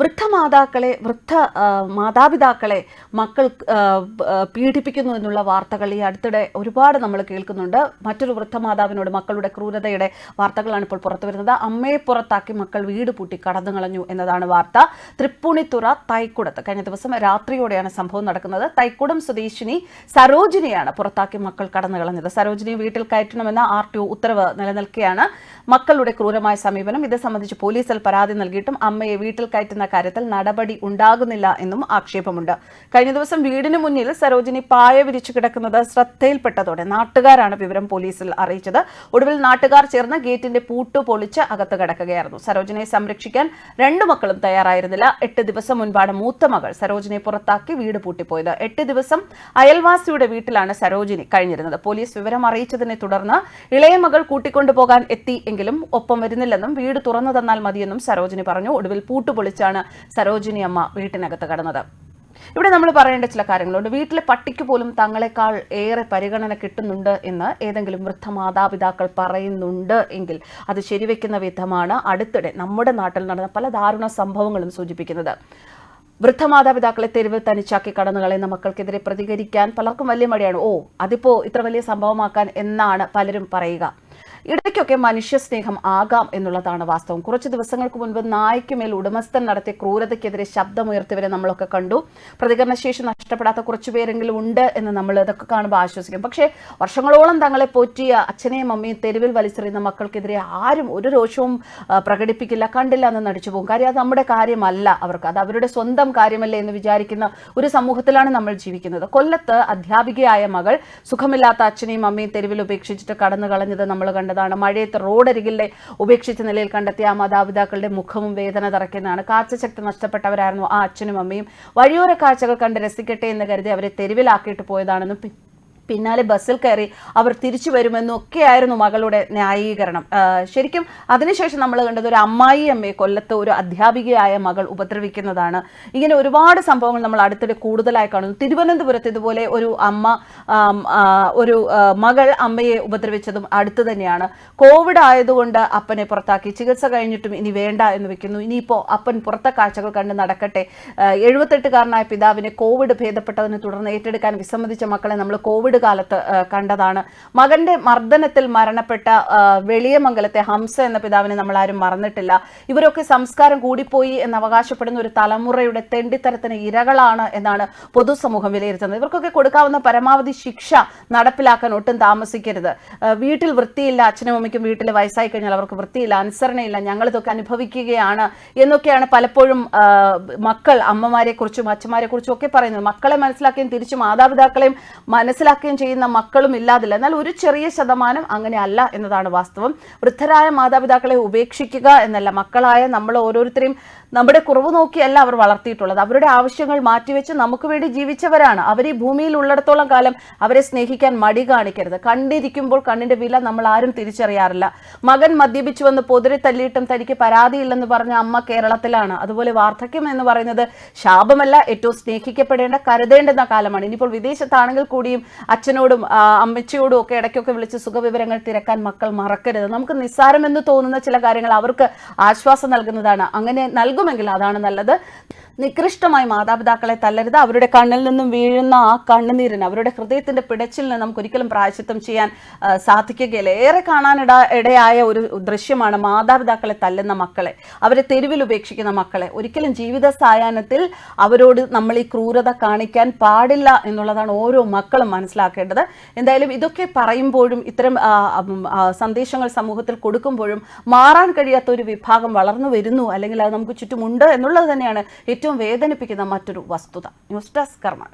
വൃദ്ധമാതാക്കളെ വൃദ്ധ മാതാപിതാക്കളെ മക്കൾ പീഡിപ്പിക്കുന്നു എന്നുള്ള വാർത്തകൾ ഈ അടുത്തിടെ ഒരുപാട് നമ്മൾ കേൾക്കുന്നുണ്ട്. മറ്റൊരു വൃദ്ധമാതാവിനോട് മക്കളുടെ ക്രൂരതയുടെ വാർത്തകളാണ് ഇപ്പോൾ പുറത്തു വരുന്നത്. അമ്മയെ പുറത്താക്കി മക്കൾ വീട് പൂട്ടി കടന്നു കളഞ്ഞു എന്നതാണ് വാർത്ത. തൃപ്പൂണിത്തുറ തൈക്കുടത്ത്. കഴിഞ്ഞ ദിവസം രാത്രിയോടെയാണ് സംഭവം നടക്കുന്നത്. തൈക്കുടം സ്വദേശിനി സരോജിനിയാണ് പുറത്താക്കി മക്കൾ കടന്നു കളഞ്ഞത്. സരോജിനി വീട്ടിൽ കയറ്റണമെന്ന ആർ ടി ഉത്തരവ് നിലനിൽക്കെയാണ്. മക്കളുടെ ക്രൂരമായ സമീപനം. ഇത് സംബന്ധിച്ച് പോലീസിൽ പരാതി നൽകിയിട്ടും അമ്മയെ വീട്ടിൽ കയറ്റുന്ന കാര്യത്തിൽ നടപടി ഉണ്ടാകുന്നില്ല എന്നും ആക്ഷേപമുണ്ട്. കഴിഞ്ഞ ദിവസം വീടിന് മുന്നിൽ സരോജിനി പായ വിരിച്ചു കിടക്കുന്നത് ശ്രദ്ധയിൽപ്പെട്ടതോടെ നാട്ടുകാരാണ് വിവരം പോലീസിൽ അറിയിച്ചത്. ഒടുവിൽ നാട്ടുകാർ ചേർന്ന് ഗേറ്റിന്റെ പൂട്ട് പൊളിച്ച് അകത്ത് കിടക്കുകയായിരുന്നു. സരോജിനെ സംരക്ഷിക്കാൻ രണ്ടു മക്കളും തയ്യാറായിരുന്നില്ല. എട്ട് ദിവസം മുൻപാണ് മൂത്ത മകൾ സരോജിനെ പുറത്താക്കി വീട് പൂട്ടിപ്പോയത്. എട്ട് ദിവസം അയൽവാസിയുടെ വീട്ടിലാണ് സരോജിനി കഴിഞ്ഞിരുന്നത്. പോലീസ് വിവരം അറിയിച്ചതിനെ തുടർന്ന് ഇളയ മകൾ കൂട്ടിക്കൊണ്ടുപോകാൻ എത്തി എങ്കിലും ഒപ്പം വരുന്നില്ലെന്നും വീട് തുറന്നു തന്നാൽ മതിയെന്നും സരോജിനി പറഞ്ഞു. ഒടുവിൽ പൂട്ടുപൊളിച്ചാണ് സരോജിനി അമ്മ വീട്ടിനകത്ത് കടന്നത്. ഇവിടെ നമ്മൾ പറയേണ്ട ചില കാര്യങ്ങളുണ്ട്. വീട്ടിലെ പട്ടിക്ക് പോലും തങ്ങളെക്കാൾ ഏറെ പരിഗണന കിട്ടുന്നുണ്ട് എന്ന് ഏതെങ്കിലും വൃദ്ധ മാതാപിതാക്കൾ പറയുന്നുണ്ട് എങ്കിൽ അത് ശരിവെക്കുന്ന വിധമാണ് അടുത്തിടെ നമ്മുടെ നാട്ടിൽ നടന്ന പല ദാരുണ സംഭവങ്ങളും സൂചിപ്പിക്കുന്നത്. വൃദ്ധമാതാപിതാക്കളെ തെരുവ് തനിച്ചാക്കി കടന്നു കളയുന്ന മക്കൾക്കെതിരെ പ്രതികരിക്കാൻ പലർക്കും വലിയ മടിയാണ്. ഓ അതിപ്പോ ഇത്ര വലിയ സംഭവമാക്കാൻ എന്നാണ് പലരും പറയുക. ഇടയ്ക്കൊക്കെ മനുഷ്യ സ്നേഹം ആകാം എന്നുള്ളതാണ് വാസ്തവം. കുറച്ച് ദിവസങ്ങൾക്ക് മുൻപ് നായ്ക്കുമേൽ ഉടമസ്ഥൻ നടത്തിയ ക്രൂരതയ്ക്കെതിരെ ശബ്ദമുയർത്തിവരെ നമ്മളൊക്കെ കണ്ടു. പ്രതികരണശേഷി നഷ്ടപ്പെടാത്ത കുറച്ചു പേരെങ്കിലും ഉണ്ട് എന്ന് നമ്മൾ ഇതൊക്കെ കാണുമ്പോൾ ആശ്വസിക്കും. പക്ഷേ വർഷങ്ങളോളം തങ്ങളെ പോറ്റിയ അച്ഛനെയും അമ്മയും തെരുവിൽ വലിച്ചെറിയുന്ന മക്കൾക്കെതിരെ ആരും ഒരു രോഷവും പ്രകടിപ്പിക്കില്ല കണ്ടില്ല എന്ന് നടിച്ചു പോകും. കാര്യം അത് നമ്മുടെ കാര്യമല്ല അവർക്ക്. അത് അവരുടെ സ്വന്തം കാര്യമല്ലേ എന്ന് വിചാരിക്കുന്ന ഒരു സമൂഹത്തിലാണ് നമ്മൾ ജീവിക്കുന്നത്. കൊല്ലത്ത് അധ്യാപികയായ മകൾ സുഖമില്ലാത്ത അച്ഛനെയും അമ്മയും തെരുവിൽ ഉപേക്ഷിച്ചിട്ട് കടന്നു കളഞ്ഞത് നമ്മൾ കണ്ടതാണ് മഴയത്ത് റോഡരികിലെ ഉപേക്ഷിച്ച നിലയിൽ കണ്ടെത്തിയ ആ മാതാപിതാക്കളുടെ മുഖവും വേദന തറയ്ക്കുന്നതാണ് കാഴ്ചശക്തി നഷ്ടപ്പെട്ടവരായിരുന്നു ആ അച്ഛനും അമ്മയും. വഴിയോര കാഴ്ചകൾ കണ്ട് രസിക്കട്ടെ എന്ന് കരുതി അവരെ തെരുവിലാക്കിയിട്ട് പോയതാണെന്നും പിന്നാലെ ബസ്സിൽ കയറി അവർ തിരിച്ചു വരുമെന്നും ഒക്കെയായിരുന്നു മകളുടെ ന്യായീകരണം. ശരിക്കും അതിനുശേഷം നമ്മൾ കണ്ടത് ഒരു അമ്മായി അമ്മയെ കൊല്ലത്ത് ഒരു അധ്യാപികയായ മകൾ ഉപദ്രവിക്കുന്നതാണ്. ഇങ്ങനെ ഒരുപാട് സംഭവങ്ങൾ നമ്മൾ അടുത്തിടെ കൂടുതലായി കാണുന്നു. തിരുവനന്തപുരത്ത് ഇതുപോലെ ഒരു അമ്മ ഒരു മകൾ അമ്മയെ ഉപദ്രവിച്ചതും അടുത്തു തന്നെയാണ്. കോവിഡ് ആയതുകൊണ്ട് അപ്പനെ പുറത്താക്കി. ചികിത്സ കഴിഞ്ഞിട്ടും ഇനി വേണ്ട എന്ന് വെക്കുന്നു. ഇനിയിപ്പോൾ അപ്പൻ പുറത്തെ കാഴ്ചകൾ കണ്ട് നടക്കട്ടെ. എഴുപത്തെട്ടുകാരനായ പിതാവിനെ കോവിഡ് ഭേദപ്പെട്ടതിനെ തുടർന്ന് ഏറ്റെടുക്കാൻ വിസമ്മതിച്ച മക്കളെ നമ്മൾ കോവിഡ് കാലത്ത് കണ്ടതാണ്. മകന്റെ മർദ്ദനത്തിൽ മരണപ്പെട്ട വെളിയമംഗലത്തെ ഹംസ എന്ന പിതാവിനെ നമ്മൾ ആരും മറന്നിട്ടില്ല. ഇവരൊക്കെ സംസ്കാരം കൂടിപ്പോയി എന്ന് അവകാശപ്പെടുന്ന ഒരു തലമുറയുടെ തെണ്ടിത്തരത്തിന് ഇരകളാണ് എന്നാണ് പൊതുസമൂഹം വിലയിരുത്തുന്നത്. ഇവർക്കൊക്കെ കൊടുക്കാവുന്ന പരമാവധി ശിക്ഷ നടപ്പിലാക്കാൻ ഒട്ടും താമസിക്കരുത്. വീട്ടിൽ വൃത്തിയില്ല അച്ഛനും അമ്മയ്ക്കും വീട്ടിൽ വയസ്സായി കഴിഞ്ഞാൽ അവർക്ക് വൃത്തിയില്ല അനുസരണയില്ല ഞങ്ങൾ ഇതൊക്കെ അനുഭവിക്കുകയാണ് എന്നൊക്കെയാണ് പലപ്പോഴും മക്കൾ അമ്മമാരെ കുറിച്ചും അച്ഛന്മാരെ കുറിച്ചും ഒക്കെ പറയുന്നത്. മക്കളെ മനസ്സിലാക്കുകയും തിരിച്ചു മാതാപിതാക്കളെയും മനസ്സിലാക്കുകയും ചെയ്യുന്ന മക്കളും ഇല്ലാതില്ല. എന്നാൽ ഒരു ചെറിയ ശതമാനം അങ്ങനെയല്ല എന്നതാണ് വാസ്തവം. വൃദ്ധരായ മാതാപിതാക്കളെ ഉപേക്ഷിക്കുക എന്നല്ല. മക്കളായ നമ്മൾ ഓരോരുത്തരെയും നമ്മുടെ കുറവ് നോക്കിയല്ല അവർ വളർത്തിയിട്ടുള്ളത്. അവരുടെ ആവശ്യങ്ങൾ മാറ്റിവെച്ച് നമുക്ക് വേണ്ടി ജീവിച്ചവരാണ്. അവർ ഈ ഭൂമിയിൽ ഉള്ളിടത്തോളം കാലം അവരെ സ്നേഹിക്കാൻ മടി കാണിക്കരുത്. കണ്ടിരിക്കുമ്പോൾ കണ്ണിന്റെ വില നമ്മൾ ആരും തിരിച്ചറിയാറില്ല. മകൻ മദ്യപിച്ചു വന്ന് പൊതിരെ തല്ലിയിട്ടും തനിക്ക് പരാതിയില്ലെന്ന് പറഞ്ഞ അമ്മ കേരളത്തിലാണ്. അതുപോലെ വാർദ്ധക്യം എന്ന് പറയുന്നത് ശാപമല്ല ഏറ്റവും സ്നേഹിക്കപ്പെടേണ്ട കരുതേണ്ടുന്ന കാലമാണ്. ഇനിയിപ്പോൾ വിദേശത്താണെങ്കിൽ കൂടിയും അച്ഛനോടും അമ്മച്ചിയോടും ഒക്കെ ഇടയ്ക്കൊക്കെ വിളിച്ച് സുഖവിവരങ്ങൾ തിരക്കാൻ മക്കൾ മറക്കരുത്. നമുക്ക് നിസ്സാരമെന്ന് തോന്നുന്ന ചില കാര്യങ്ങൾ അവർക്ക് ആശ്വാസം നൽകുന്നതാണ്. അങ്ങനെ നൽകുമെങ്കിൽ അതാണ് നല്ലത്. നികൃഷ്ടമായി മാതാപിതാക്കളെ തല്ലരുത്. അവരുടെ കണ്ണിൽ നിന്നും വീഴുന്ന ആ കണ്ണുനീരിന് അവരുടെ ഹൃദയത്തിന്റെ പിടച്ചിലിന് നമുക്ക് ഒരിക്കലും പ്രായശിത്വം ചെയ്യാൻ സാധിക്കുകയില്ല. ഏറെ കാണാനിട ഇടയായ ഒരു ദൃശ്യമാണ് മാതാപിതാക്കളെ തല്ലുന്ന മക്കളെ അവരെ തെരുവിൽ ഉപേക്ഷിക്കുന്ന മക്കളെ. ഒരിക്കലും ജീവിത സായാഹ്നത്തിൽ അവരോട് നമ്മൾ ഈ ക്രൂരത കാണിക്കാൻ പാടില്ല എന്നുള്ളതാണ് ഓരോ മക്കളും മനസ്സിലാക്കേണ്ടത്. എന്തായാലും ഇതൊക്കെ പറയുമ്പോഴും ഇത്തരം സന്ദേശങ്ങൾ സമൂഹത്തിൽ കൊടുക്കുമ്പോഴും മാറാൻ കഴിയാത്ത ഒരു വിഭാഗം വളർന്നു വരുന്നു. അല്ലെങ്കിൽ അത് നമുക്ക് ചുറ്റുമുണ്ട് എന്നുള്ളത് തന്നെയാണ് ഏറ്റവും വേദനിപ്പിക്കുന്ന മറ്റൊരു വസ്തുത ന്യൂസ് ഡെസ്ക് കർമ്മ